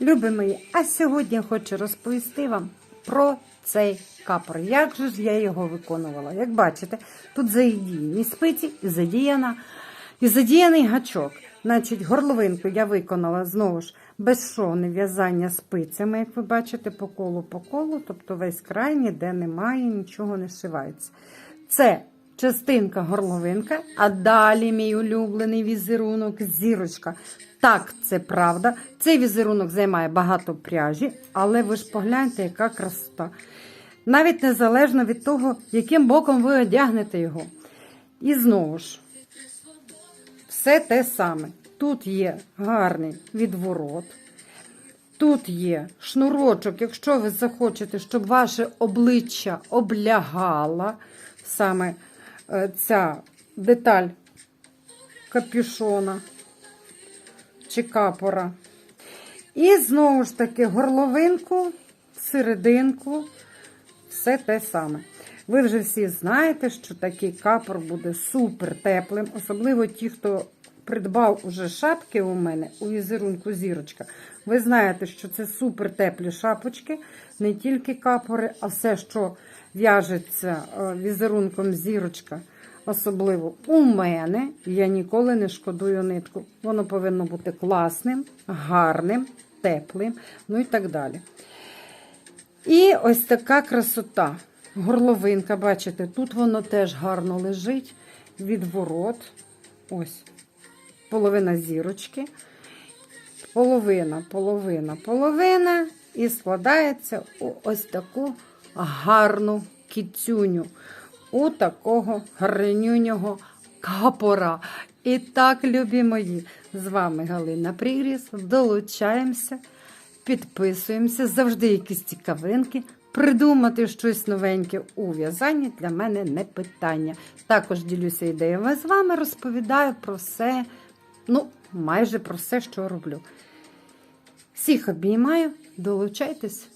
Любі мої, а сьогодні хочу розповісти вам про цей капор. Як же ж я його виконувала? Як бачите, тут задіяні спиці і задіяна, і задіяний гачок. Значить, горловинку я виконала знову ж безшовне в'язання спицями, як ви бачите, по колу по колу, тобто весь край ніде немає, нічого не шивається. Це частинка горловинка, а далі мій улюблений візерунок зірочка. Так, це правда. Цей візерунок займає багато пряжі, але ви ж погляньте, яка красота. Навіть незалежно від того, яким боком ви одягнете його. І знову ж, все те саме. Тут є гарний відворот. Тут є шнурочок, якщо ви захочете, щоб ваше обличчя облягала саме ця деталь капюшона чи капора. І знову ж таки горловинку, серединку, все те саме. Ви вже всі знаєте, що такий капор буде супер теплим, особливо ті, хто придбав уже шапки у мене у візерунку зірочка. Ви знаєте, що це супер теплі шапочки, не тільки капори, а все, що в'яжеться е, візерунком зірочка. Особливо у мене я ніколи не шкодую нитку. Воно повинно бути класним, гарним, теплим, ну і так далі. І ось така красота. Горловинка, бачите, тут воно теж гарно лежить. Відворот. Ось. Половина зірочки. Половина, половина, половина. І складається у ось таку гарну кіцюню. У такого гарнюнього капора. І так, любі мої, з вами Галина Пригріс. Долучаємося, підписуємося, завжди якісь цікавинки. Придумати щось новеньке у в'язанні для мене не питання. Також ділюся ідеями з вами, розповідаю про все, ну, майже про все, що роблю. Всіх обіймаю, долучайтесь.